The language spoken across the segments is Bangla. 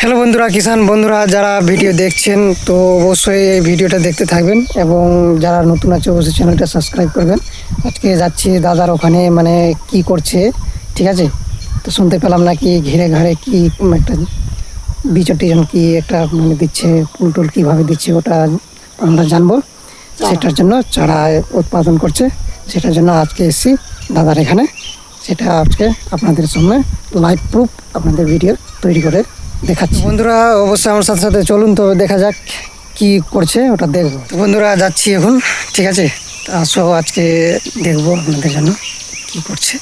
হ্যালো বন্ধুরা কিষান বন্ধুরা, যারা ভিডিও দেখছেন, তো অবশ্যই এই ভিডিওটা দেখতে থাকবেন এবং যারা নতুন আছে, অবশ্যই চ্যানেলটা সাবস্ক্রাইব করবেন। আজকে যাচ্ছি দাদার ওখানে মানে কি করছে, ঠিক আছে? তো শুনতে পেলাম না কি ঘিরে ঘাড়ে কি একটা বিচর টিজন কি একটা মানে দিচ্ছে, ফুল টুল কীভাবে দিচ্ছে, ওটা আমরা জানব। সেটার জন্য চারা উৎপাদন করছে। সেটার জন্য আজকে এসেছি দাদার এখানে। সেটা আজকে আপনাদের সামনে লাইভ প্রুফ আপনাদের ভিডিও তৈরি করে দেখাচ্ছি। বন্ধুরা অবশ্যই আমার সাথে সাথে চলুন তো দেখা যাক কি করছে ওটা দেখব। বন্ধুরা যাচ্ছি এখন ঠিক আছে? তো আসো আজকে দেখব আপনাদের জন্য কি করছে।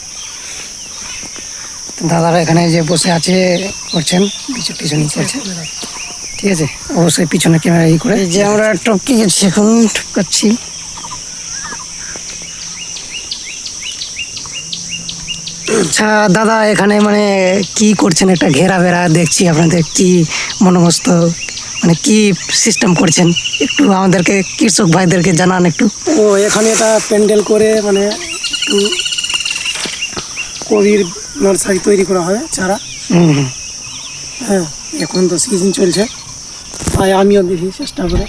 দাদারা এখানে যে বসে আছে করছেন পিছন করছে। ঠিক আছে? অবশ্যই পিছনে ক্যামেরা ই করে। যে আমরা টপকে গেছি এখন টপকাচ্ছি। আচ্ছা দাদা এখানে মানে কি করছেন? একটা ঘেরা বেড়া দেখছি আপনাদের কি মনোমস্ত মানে কি সিস্টেম করছেন? একটু আমাদেরকে কৃষক ভাইদেরকে জানান একটু। ও এখানে এটা প্যান্ডেল করে মানে একটু কবির নার্সারি তৈরি করা হয় চারা। হুম হুম। হ্যাঁ এখন তো সিজন চলছে। তাই আমিও দেখি চেষ্টা করে।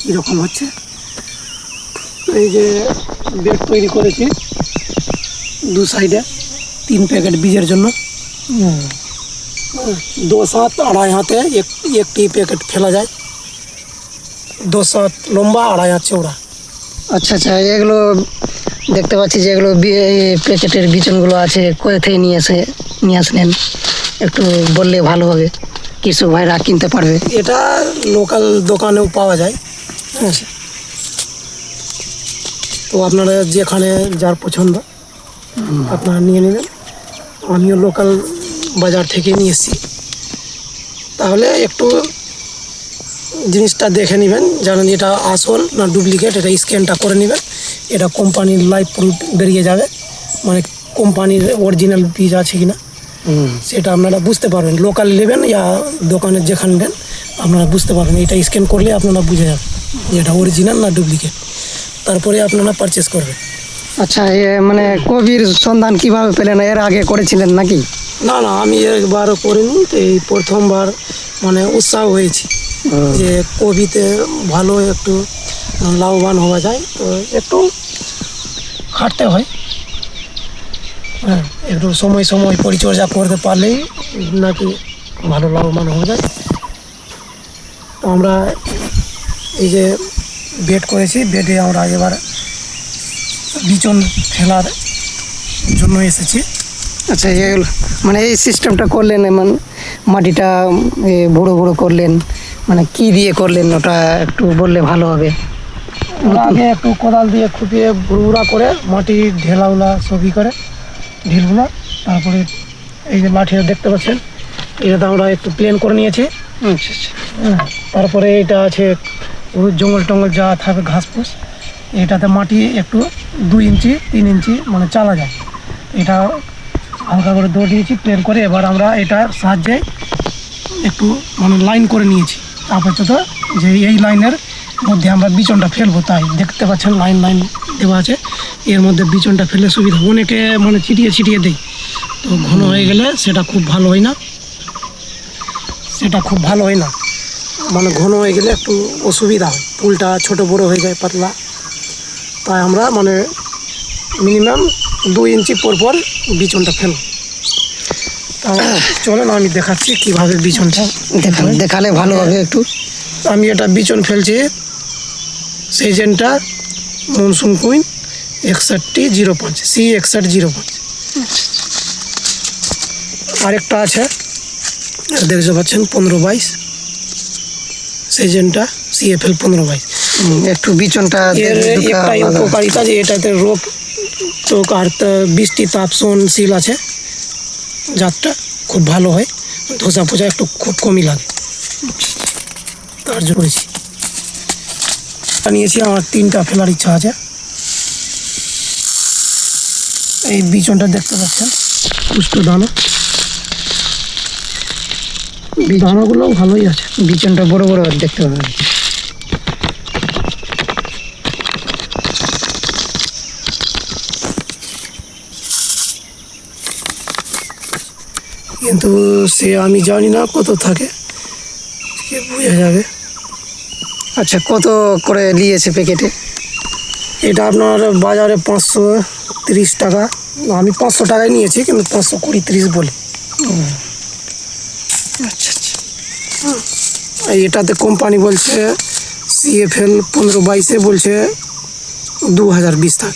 কীরকম হচ্ছে। এই যে বেড তৈরি করেছি। দু সাইডে তিন প্যাকেট বীজের জন্য। দশ হাত আড়াই হাতে এক একটি প্যাকেট ফেলা যায়। দশ হাত লম্বা আড়াই হাত চৌড়া আচ্ছা আচ্ছা এগুলো দেখতে পাচ্ছি যে এগুলো প্যাকেটের বিচনগুলো আছে কোথা থেকে নিয়ে এসে নিয়ে আসলেন? একটু বললে ভালো হবে কৃষক ভাইরা কিনতে পারবে। এটা লোকাল দোকানেও পাওয়া যায়। হ্যাঁ তো আপনারা যেখানে যার পছন্দ। আপনারা নিয়ে নেবেন আমিও লোকাল বাজার থেকে নিয়ে এসেছি। তাহলে একটু জিনিসটা দেখে নেবেন জানেন এটা আসল না ডুপ্লিকেট এটা স্ক্যানটা করে নেবেন। এটা কোম্পানির লাইভ প্রুফ বেরিয়ে যাবে। মানে কোম্পানির অরিজিনাল বীজ আছে কিনা। হুম। সেটা আপনারা বুঝতে পারবেন। লোকাল নেবেন ইয়া দোকানের যেখানে নেন আপনারা বুঝতে পারবেন। এটা স্ক্যান করলে আপনারা বুঝে যাবেন যে এটা অরিজিনাল না ডুপ্লিকেট তারপরে আপনারা পারচেস করবেন। আচ্ছা এ মানে কবির সন্ধান কীভাবে পেলেন? এর আগে করেছিলেন নাকি? না না আমি একবার করিনি তো এই প্রথমবার মানে উৎসাহ হয়েছি যে কবিতে ভালো একটু লাভবান হওয়া যায় তো একটু খাটতে হয়। হ্যাঁ একটু সময় সময় পরিচর্যা করতে পারলেই নাকি ভালো লাভবান হওয়া যায়। তো আমরা এই যে বেড করেছি বেডে আমরা এবার বিচন ফেলার জন্য এসেছি। আচ্ছা এগুলো মানে এই সিস্টেমটা করলেন এমন মাটিটা বুড়ো বুড়ো করলেন মানে কি দিয়ে করলেন ওটা একটু বললে ভালো হবে। আগে একটু কোদাল দিয়ে খুপিয়ে গুঁড়া করে মাটি ঢেলাউলা সবই করে ঢিলগুলো তারপরে এই যে লাঠিটা দেখতে পাচ্ছেন এটা তো আমরা একটু প্লেন করে নিয়েছি। আচ্ছা আচ্ছা। হ্যাঁ, তারপরে এটা আছে জঙ্গল টঙ্গল যা থাকে ঘাস ফুস এটাতে মাটি একটু দুই ইঞ্চি, তিন ইঞ্চি মানে চালা যায়। এটা হালকা করে দৌড় দিয়েছি প্লেন করে এবার আমরা এটার সাহায্যে একটু মানে লাইন করে নিয়েছি। আপাতত যে এই লাইনের মধ্যে আমরা বিচনটা ফেলব, তাই দেখতে পাচ্ছেন লাইন লাইন দেওয়া আছে। এর মধ্যে বিচনটা ফেলে সুবিধা অনেকে মানে ছিটিয়ে ছিটিয়ে দেয়। তো ঘন হয়ে গেলে সেটা খুব ভালো হয় না। সেটা খুব ভালো হয় না। মানে ঘন হয়ে গেলে একটু অসুবিধা হয়। ফুলটা ছোট বড় হয়ে যায়, পাতলা। তাই আমরা মানে মিনিমাম দুই ইঞ্চি পর পর বিচনটা ফেলব। তা চলেন আমি দেখাচ্ছি কীভাবে বিচনটা দেখালে ভালো হবে একটু। আমি এটা বিচন ফেলছি সেজেনটা মনসুন কুইন একষট্টি জিরো পাঁচ সি একষট্টি জিরো পাঁচ। আরেকটা আছে দেখতে পাচ্ছেন পনেরো বাইশ। সেজেনটা সিএফএল পনেরো বাইশ। একটু বিচনটা এর একটাই উপকারিতা যে এটাতে রোগ টোক আর তা- বৃষ্টি তাপ সহনশীল আছে। জাতটা খুব ভালো হয়। ধোসা ফোসা একটু খুব কমই লাগে। তার জন্য করেছি। নিয়েছি আমার তিনটা ফেলার ইচ্ছা আছে। এই বিচনটা দেখতে পাচ্ছেন। পুষ্ট দানা। দানাগুলোও ভালোই আছে। বিচনটা বড় বড় দেখতে হবে কিন্তু সে আমি জানি না কত থাকে বোঝা যাবে। আচ্ছা কত করে নিয়েছে প্যাকেটে? এটা আপনার বাজারে পাঁচশো তিরিশ টাকা। আমি পাঁচশো টাকায় নিয়েছি কিন্তু পাঁচশো কুড়ি তিরিশ বলে। আচ্ছা আচ্ছা। আর এটাতে কোম্পানি বলছে সিএফএল পনেরো বাইশে বলছে দু হাজার বিশ টাকা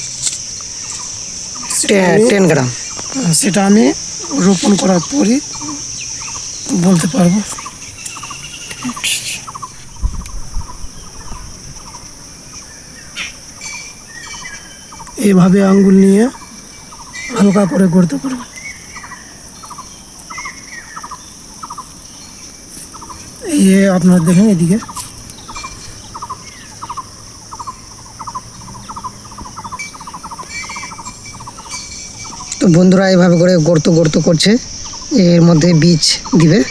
টেন গ্রাম। সেটা আমি রোপণ করার পরই বলতে পারব। এভাবে আঙ্গুল নিয়ে হালকা করে করতে পারবে। এই আপনারা দেখেন এদিকে। বন্ধুরা এভাবে করে গর্ত গর্ত করছে। এর মধ্যে বীজ দিবে।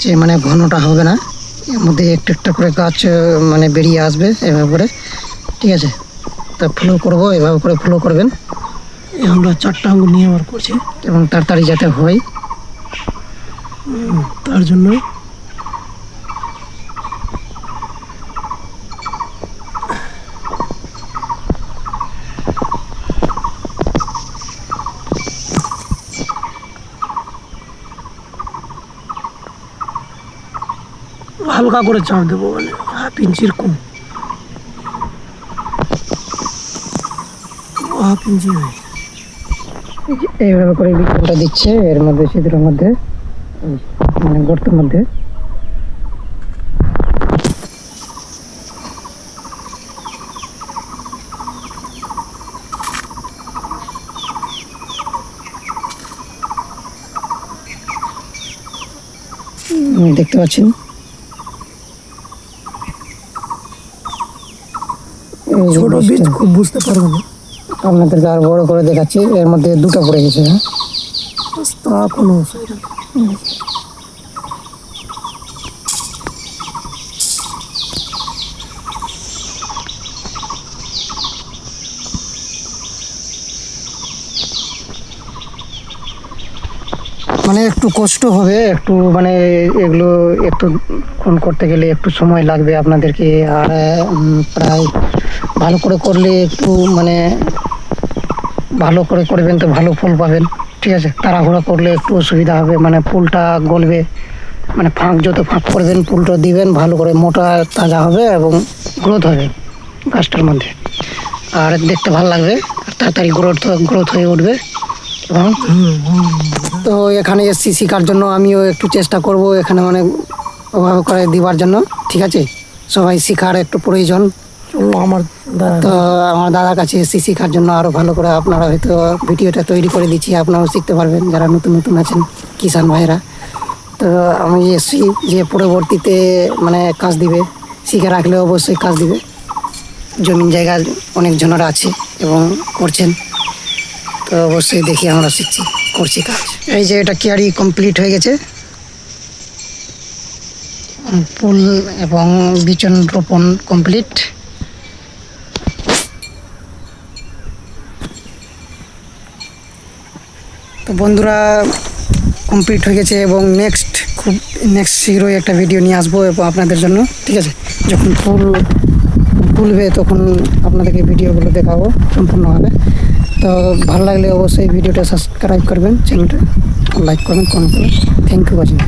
যে মানে ঘনটা হবে না। এর মধ্যে একটু একটা করে গাছ মানে বেরিয়ে আসবে এভাবে করে। ঠিক আছে? তা ফ্লো করব এভাবে করে ফ্লো করবেন। আমরা চারটা আঙ্গুল নিয়ে আবার করছি। এবং তাড়াতাড়ি যাতে হয়। তার জন্য হালকা করে চাপ দেবো মানে হাফ ইঞ্চির কম। হাফ ইঞ্চি এইভাবে করে বিজ্ঞানটা দিচ্ছে, এর মধ্যে, সেতুর মধ্যে মানে গর্তের মধ্যে। দেখতে পাচ্ছেন এই যে ছোট বীজ খুব বুঝতে পারব না। আপনাদেরকে আর বড় করে দেখাচ্ছি এর মধ্যে দুটো পড়ে গেছে হ্যাঁ? তা কোনো অসুবিধা মানে একটু কষ্ট হবে একটু মানে এগুলো একটু কোন করতে গেলে একটু সময় লাগবে আপনাদেরকে আর প্রায় ভালো করে করলে একটু মানে ভালো করে করবেন তো ভালো ফুল পাবেন। ঠিক আছে? তাড়াহুড়া করলে একটু অসুবিধা হবে। মানে ফুলটা গলবে। মানে ফাঁক যত ফাঁক করবেন, ফুলটা দিবেন, ভালো করে মোটা তাজা হবে এবং গ্রোথ হবে গাছটার মধ্যে। আর দেখতে ভালো লাগবে। তাড়াতাড়ি গ্রোথ গ্রোথ হয়ে উঠবে এবং। তো এখানে এসছি শেখার জন্য। আমিও একটু চেষ্টা করব এখানে মানে ওভাবে করে দিবার জন্য। ঠিক আছে? সবাই শেখার একটু প্রয়োজন। আমার তো আমার দাদার কাছে শেখার জন্য আরও ভালো করে আপনারা হয়তো ভিডিওটা তৈরি করে দিচ্ছি, আপনারাও শিখতে পারবেন, যারা নতুন নতুন আছেন কিষান ভাইরা তো আমি এসছি যে পরবর্তীতে মানে কাজ দিবে, শিখে রাখলে অবশ্যই কাজ দিবে। জমিন জায়গা অনেক জনেরা আছে এবং করছেন। তো অবশ্যই দেখি আমরা শিখছি, করছি কাজ। এই যে এটা কিয়ারি কমপ্লিট হয়ে গেছে। ফুল এবং বিচন রোপণ কমপ্লিট। তো বন্ধুরা কমপ্লিট হয়ে গেছে এবং নেক্সট খুব নেক্সট শীঘ্রই একটা ভিডিও নিয়ে আসব এবং আপনাদের জন্য, ঠিক আছে? যখন ফুল ফুলবে তখন আপনাদেরকে ভিডিওগুলো দেখাবো সম্পূর্ণভাবে। তো ভালো লাগলে অবশ্যই ভিডিওটা সাবস্ক্রাইব করবেন চ্যানেলটা লাইক করবেন কমেন্ট করবেন। Thank you watching